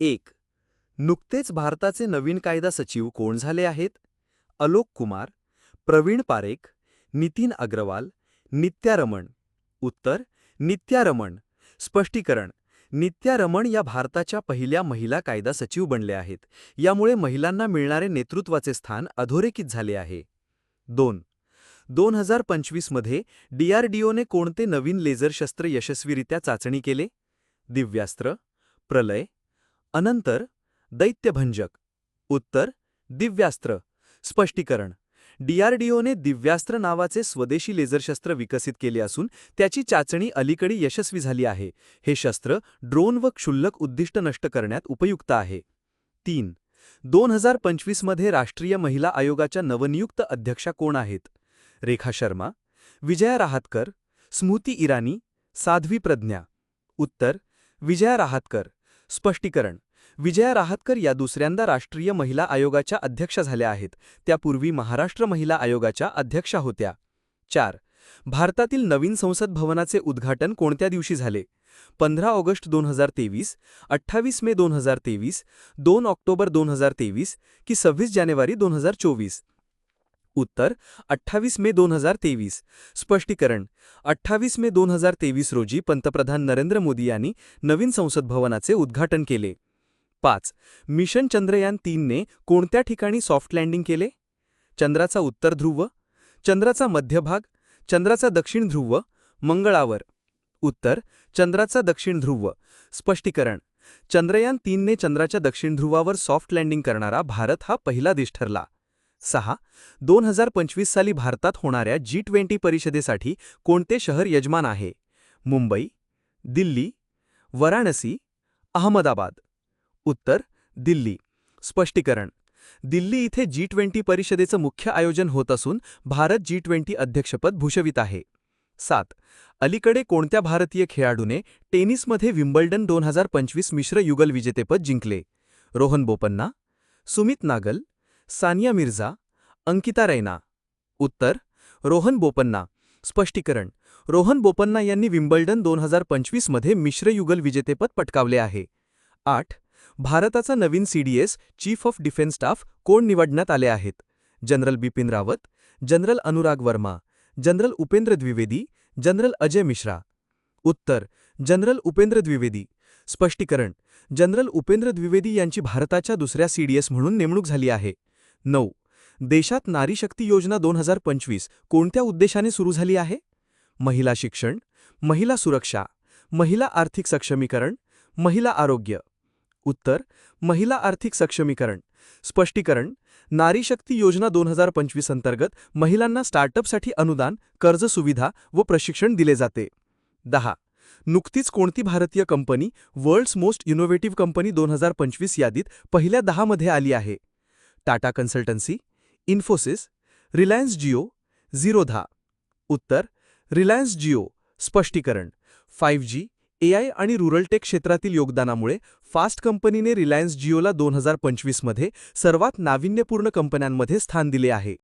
एक. नुकतेच भारताचे नवीन कायदा सचिव कोण झाले आहेत? अलोक कुमार प्रवीण पारेख नितीन अग्रवाल नित्या रमण उत्तर नित्या रमण स्पष्टीकरण नित्या रमण या भारताच्या पहिल्या महिला कायदा सचिव बनल्या आहेत. यामुळे महिलांना मिळणारे नेतृत्वाचे स्थान अधोरेखित झाले आहे. दोन. दोन हजार पंचवीसमध्ये डीआरडीओने कोणते नवीन लेझर शस्त्र यशस्वीरित्या चाचणी केले? दिव्यास्त्र प्रलय अनंतर दैत्यभंजक उत्तर दिव्यास्त्र स्पष्टीकरण. डीआरडीओने दिव्यास्त्र नावाचे स्वदेशी लेझरशस्त्र विकसित केले असून त्याची चाचणी अलीकडे यशस्वी झाली आहे. हे शस्त्र ड्रोन व क्षुल्लक उद्दिष्ट नष्ट करण्यात उपयुक्त आहे. तीन. दोन हजार पंचवीसमध्ये राष्ट्रीय महिला आयोगाच्या नवनियुक्त अध्यक्षा कोण आहेत? रेखा शर्मा विजया राहतकर स्मृती इराणी साध्वी प्रज्ञा. उत्तर विजया राहतकर. स्पष्टीकरण. विजया राहतकर या दुसऱ्यांदा राष्ट्रीय महिला आयोगाच्या अध्यक्षा झाल्या आहेत. त्यापूर्वी महाराष्ट्र महिला आयोगाच्या अध्यक्षा होत्या. चार. भारतातील नवीन संसद भवनाचे उद्घाटन कोणत्या दिवशी झाले? पंधरा ऑगस्ट दोन हजार तेवीस अठ्ठावीस मे दोन हजार तेवीस दोन ऑक्टोबर दोन हजार तेवीस की सव्वीस जानेवारी दोन हजार चोवीस. उत्तर अठ्ठावीस मे दोन हजार तेवीस. स्पष्टीकरण अठ्ठावीस मे दोन हजार तेवीस रोजी पंतप्रधान नरेंद्र मोदी यांनी नवीन संसद भवनाचे उद्घाटन केले. पाच मिशन चंद्रयान तीनने कोणत्या ठिकाणी सॉफ्ट लँडिंग केले? चंद्राचा उत्तर ध्रुव चंद्राचा मध्यभाग चंद्राचा दक्षिण ध्रुव मंगळावर. उत्तर चंद्राचा दक्षिण ध्रुव. स्पष्टीकरण चंद्रयान तीनने चंद्राच्या दक्षिण ध्रुवावर सॉफ्ट लँडिंग करणारा भारत हा पहिला देश ठरला. सहा दोन हजार पंचवीस साली भारतात होणाऱ्या जी ट्वेंटी परिषदेसाठी कोणते शहर यजमान आहे? मुंबई दिल्ली वाराणसी अहमदाबाद. उत्तर दिल्ली. स्पष्टीकरण दिल्ली इथे जी ट्वेंटी परिषदेचं मुख्य आयोजन होत असून भारत जी ट्वेंटी अध्यक्षपद भूषवित आहे. सात अलीकडे कोणत्या भारतीय खेळाडूने टेनिसमध्ये विम्बल्डन दोन हजार पंचवीस मिश्र युगल विजेतेपद जिंकले? रोहन बोपन्ना सुमित नागल सानिया मिर्झा अंकिता रैना. उत्तर रोहन बोपन्ना. स्पष्टीकरण रोहन बोपन्ना यांनी विम्बल्डन दोन हजार पंचवीसमध्ये मिश्र युगल विजेतेपद पटकावले आहे. आठ भारताचा नवीन CDS chief of defence staff कोण निवडण्यात आले आहेत? General Bipin Rawat general Anurag Verma general Upendra Dwivedi general Ajay Mishra. उत्तर जनरल उपेंद्र द्विवेदी. स्पष्टीकरण जनरल उपेंद्र द्विवेदी यांची भारताच्या दुसऱ्या सीडीएस म्हणून नेमणूक झाली आहे. नऊ. देशात नारी शक्ती योजना दोन हजार पंचवीस कोणत्या उद्देशाने सुरू झाली आहे? महिला शिक्षण महिला सुरक्षा महिला आर्थिक सक्षमीकरण महिला आरोग्य. उत्तर महिला आर्थिक सक्षमीकरण. स्पष्टीकरण नारी शक्ती योजना दोन हजार पंचवीस अंतर्गत महिलांना स्टार्टअपसाठी अनुदान कर्ज सुविधा व प्रशिक्षण दिले जाते. दहा. नुकतीच कोणती भारतीय company world's most innovative company दोन हजार पंचवीस यादीत पहिल्या दहामध्ये आली आहे? टाटा कन्सल्टन्सी इन्फोसिस रिलायन्स जिओ झिरोधा उत्तर रिलायन्स जिओ स्पष्टीकरण. फाईव्ह जी एआय आणि रुरल टेक क्षेत्रातील योगदानामुळे फास्ट कंपनीने रिलायन्स जिओला दोन हजार पंचवीसमध्ये सर्वात नाविन्यपूर्ण कंपन्यांमध्ये स्थान दिले आहे.